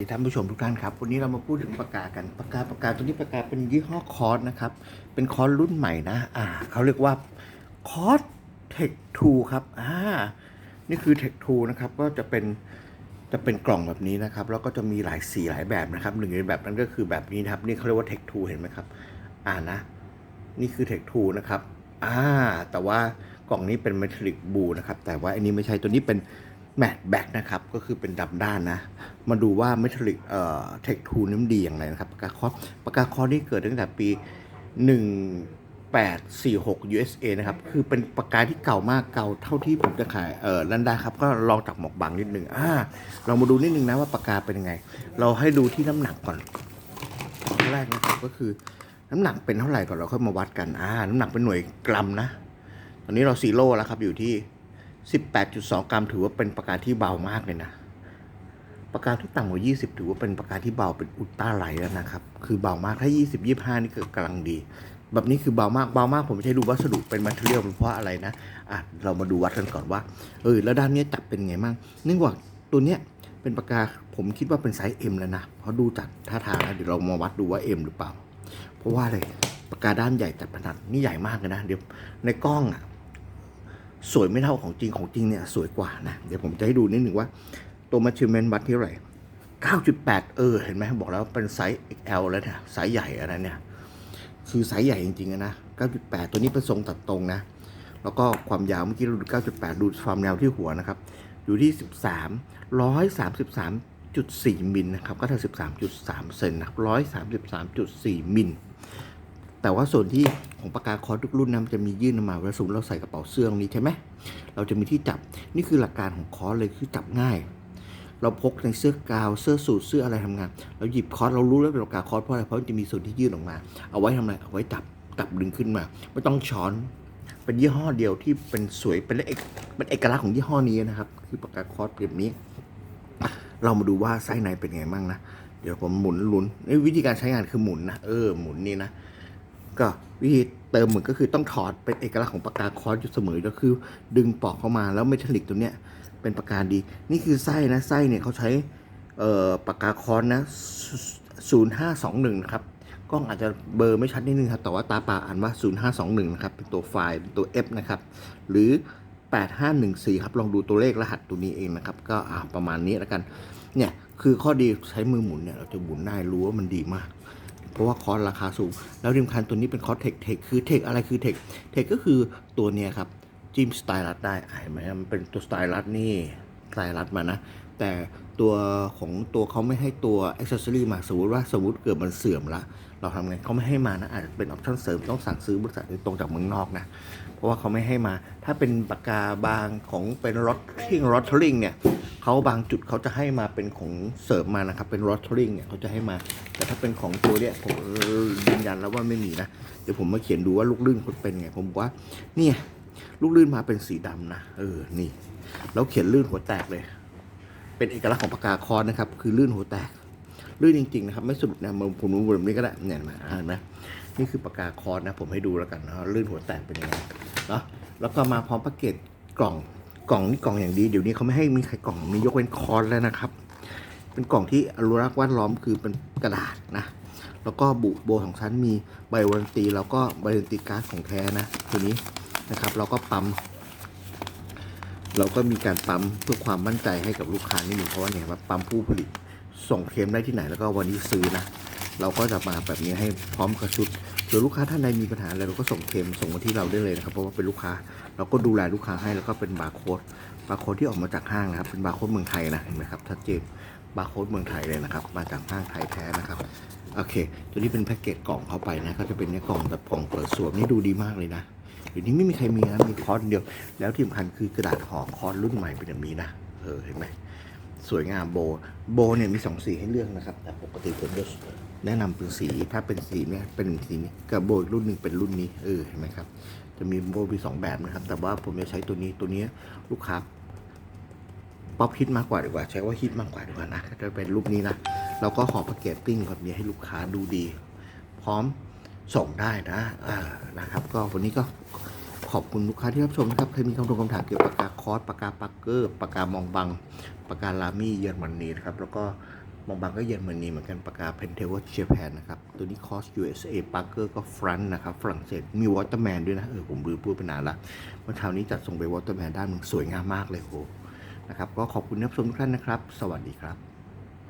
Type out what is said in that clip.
ท่านผู้ชมทุกท่านครับ วันนี้เรามาพูดถึงปากกากันปากกาปากกาตัวนี้ปากกาเป็นยี่ห้อคอร์สนะครับ เป็นคอร์สรุ่นใหม่นะ อ่าเขาเรียกว่าคอร์สเทคทูครับอ่านี่คือเทคทูนะครับก็จะเป็นจะเป็นกล่องแบบนี้นะครับ แล้วก็จะมีหลายสีหลายแบบนะครับหนึ่งในแบบนั้นก็คือแบบนี้นะครับ นี่เขาเรียกว่าเทคทูเห็นไหมครับ อ่านะ นี่คือเทคทูนะครับอ่าแต่ว่ากล่องนี้เป็นเมทัลลิกบูนะครับแต่ว่าอันนี้ไม่ใช่ตัวนี้เป็น แมตแบ็กนะครับ ก็คือเป็นดำด้านนะ มาดูว่าเมทัลลิกเอ่อเทคทูนี่มันดีอย่างไรนะครับปากกาคอสปากกาคอสนี่เกิดตั้งแต่ปี 1846 USA นะครับ คือเป็นปากกาที่เก่ามากเก่าเท่าที่ผมจะขายเอ่อนั่นด้ครับ ก็ลองจากหมอกบางนิดนึงอ่าเรามาดูนิดนึงนะว่าปากกาเป็นยังไง เราให้ดูที่น้ำหนักก่อนแรกนะครับก็คือน้ำหนักเป็นเท่าไหร่ก่อนเราค่อยมาวัดกันอ่าน้ำหนักเป็นหน่วยกรัมนะ ตอนนี้เราซีโร่แล้วครับอยู่ที่ 18.2 กรัมถือว่าเป็นปากกาที่เบามากเลยนะปากกาที่ต่ำกว่า 20 ถือว่าเป็นปากกาที่เบาเป็นอุลตร้าไลท์แล้วนะครับ คือเบามาก ถ้า 20 25 นี่คือกำลังดี แบบนี้คือเบามาก เบามาก ผมไม่ใช่ดูวัสดุเป็นมัทเรียลเป็นเพราะอะไรนะ อะ เรามาดูวัดกันก่อนว่า เออ แล้วด้านนี้จับเป็นไงมั่งเนื่องจากตัวเนี้ยเป็นปากกา ผมคิดว่าเป็นไซส์ M แล้วนะ เพราะดูจากท่าทางแล้วเดี๋ยวเรามาวัดดูว่า M หรือเปล่า เพราะว่าอะไร ปากกาด้ามใหญ่จัดขนาดนี่ใหญ่มากเลยนะ เดี๋ยวในกล้องอะ สวยไม่เท่าของจริงของจริงเนี่ยสวยกว่านะ เดี๋ยวผมจะให้ดูนิดหนึ่งว่า ตัวมาชิเมนวัดที่ไร9.8 เออ เห็นไหมบอกแล้วเป็นไซส์ XL แล้วเนี่ยไซส์ใหญ่อะไรเนี่ย คือไซส์ใหญ่จริงๆนะ 9.8 ตัวนี้เป็นทรงตัดตรงนะ แล้วก็ความยาวเมื่อกี้เราดู 9.8 ดูความยาวที่หัวนะครับ อยู่ที่ 13 133.4มิลนะครับ ก็เท่า13.3 เซนนะครับ133.4มิล แต่ว่าส่วนที่ของปากกาคอร์สทุกรุ่นนะมันจะมียื่นออกมาเวลาสมมติเราใส่กระเป๋าเสื้อตรงนี้ใช่ไหมเราจะมีที่จับนี่คือหลักการของคอร์สเลยคือจับง่าย เราพกในเสื้อกาวเสื้อสูทเสื้ออะไรทำงาน เราหยิบคอร์สเรารู้แล้วเป็นปากกาคอร์สเพราะอะไรเพราะมันจะมีส่วนที่ยื่นออกมา เอาไว้ทำอะไรเอาไว้จับจับดึงขึ้นมา ไม่ต้องช้อนเป็นยี่ห้อเดียวที่เป็นสวยเป็นเอกเป็นเอกลักษณ์ของยี่ห้อนี้นะครับคือปากกาคอร์สแบบนี้เรามาดูว่าไส้ในเป็นไงบ้างนะ เดี๋ยวผมหมุนหลุนเอ้ยวิธีการใช้งานคือหมุนนะ เออ หมุนนี่นะ ก็วิธีเติมเหมือนก็คือต้องถอดเป็นเอกลักษณ์ของปากกาคอสอยู่เสมอก็คือ ดึงปอกเข้ามาแล้วเมทัลลิกตัวเนี้ยเป็นปากกาดี นี่คือไส้นะไส้เนี่ยเขาใช้เอ่อปากกาคอสนะศูนย์ห้าสองหนึ่งนะครับกล้องอาจจะเบอร์ไม่ชัดนิดนึงครับแต่ว่าตาปล่าอ่านว่า 0521นะครับเป็นตัวไฟล์เป็นตัว F นะครับหรือ 8514ครับลองดูตัวเลขรหัสตัวนี้เองนะครับก็ประมาณนี้แล้วกันเนี่ยคือข้อดีใช้มือหมุนเนี่ยเราจะหมุนได้รู้ว่ามันดีมาก เพราะว่าคอร์สราคาสูง แล้วริมคันตัวนี้เป็นคอร์สเทคเทคคือเทคอะไรคือเทคเทคก็คือตัวเนี้ยครับจิ้มสไตลัสได้อะเห็นไหมมันเป็นตัวสไตลัสนี่สไตลัสมานะ แต่ตัวของตัวเขาไม่ให้ตัวอ็อกเซอรี่มาสมมติว่าสมมติเกิดมันเสื่อมละ เราทำไงเขาไม่ให้มานะอาจจะเป็นออปชั่นเสริมต้องสั่งซื้อบริษัทตรงจากเมืองนอกนะ เพราะว่าเขาไม่ให้มา ถ้าเป็นปากกาบางของเป็นรถทิงรถทริงเนี่ย เขาบางจุดเขาจะให้มาเป็นของเสริมมานะครับ เป็นรถทริงเนี่ยเขาจะให้มา แต่ถ้าเป็นของตัวเนี่ยผมยืนยันแล้วว่าไม่มีนะ เดี๋ยวผมมาเขียนดูว่าลูกลื่นเขาเป็นไง ผมบอกว่าเนี่ยลูกลื่นมาเป็นสีดำนะ เออ นี่ แล้วเขียนลื่นหัวแตกเลย เป็นเอกลักษณ์ของปากกาคอนนะครับ คือลื่นหัวแตก ลื่นจริงๆนะครับ ไม่สะดุดนะมือผมมือแบบนี้ก็ได้เนี่ยมาอ่านไหมนี่คือปากกาคอนนะ ผมให้ดูแล้วกันนะลื่นหัวแตกเป็นยังไง เนาะ แล้วก็มาพร้อมแพ็กเกจกล่อง กล่องนี่กล่องอย่างดี เดี๋ยวนี้เขาไม่ให้มีใครกล่องมียกเว้นคอนแล้วนะครับ เป็นกล่องที่อนุรักษ์แวดล้อมคือเป็นกระดาษนะ แล้วก็บุโบของชั้นมีใบวันตีแล้วก็ใบวันตีการ์ดของแท้นะตัวนี้นะครับเราก็ปั๊มเราก็มีการปั๊มเพื่อความมั่นใจให้กับลูกค้านิดหนึ่งเพราะว่าเนี่ยว่าปั๊มผู้ผลิตส่งเคลมได้ที่ไหนแล้วก็วันนี้ซื้อนะ เราก็จะมาแบบนี้ให้พร้อมกับชุดหรือลูกค้าท่านใดมีปัญหาอะไรเราก็ส่งเคมส่งมาที่เราได้เลยนะครับ เพราะว่าเป็นลูกค้าเราก็ดูแลลูกค้าให้แล้วก็เป็นบาร์โค้ดบาร์โค้ดที่ออกมาจากห้างนะครับ เป็นบาร์โค้ดเมืองไทยนะเห็นไหมครับชัดเจนบาร์โค้ดเมืองไทยเลยนะครับ มาจากห้างไทยแท้นะครับโอเค ตัวนี้เป็นแพ็กเกจกล่องเข้าไปนะก็จะเป็นในกล่องแบบกล่องเปิดสวมนี่ดูดีมากเลยนะเดี๋ยวนี้ไม่มีใครมีนะมีคอร์สเดียว แล้วที่สำคัญคือกระดาษห่อคอร์สรุ่นใหม่เป็นแบบนี้นะเออเห็นไหม สวยงามโบ โบเนี่ยมีสองสีให้เลือกนะครับ แต่ปกติผมจะแนะนำเป็นสีถ้าเป็นสีเนี่ยเป็นสีนี้กับโบอีกรุ่นหนึ่งเป็นรุ่นนี้เออเห็นไหมครับ จะมีโบมีสองแบบนะครับ แต่ว่าผมจะใช้ตัวนี้ตัวนี้ลูกค้าป๊อปฮิตมากกว่าดีกว่า ใช้ว่าฮิตมากกว่าดีกว่านะจะเป็นรูปนี้นะเราก็ห่อแพ็กเกจติ้งแบบนี้ให้ลูกค้าดูดี พร้อมส่งได้นะอ่านะครับ ก็วันนี้ก็ ขอบคุณลูกค้าที่รับชมนะครับ ใครมีคำถามคำถามเกี่ยวกับปากกาคอสปากกาปักเกอร์ปากกามองบังปากกาลามี่เยอรมนีนะครับ แล้วก็มองบางก็เยอรมนีเหมือนกันปากกาเพนเทลเจแปนนะครับ ตัวนี้คอส USA ปาร์เกอร์ก็ฟรันนะครับ ฝรั่งเศสมีวอเตอร์แมนด้วยนะ เออ ผมลืมพูดไปนานละเมื่อเช้านี้จัดส่งไปวอเตอร์แมนด้านหนึงสวยงามมากเลยโหนะครับ ก็ขอบคุณนักชมทุกท่านนะครับ สวัสดีครับ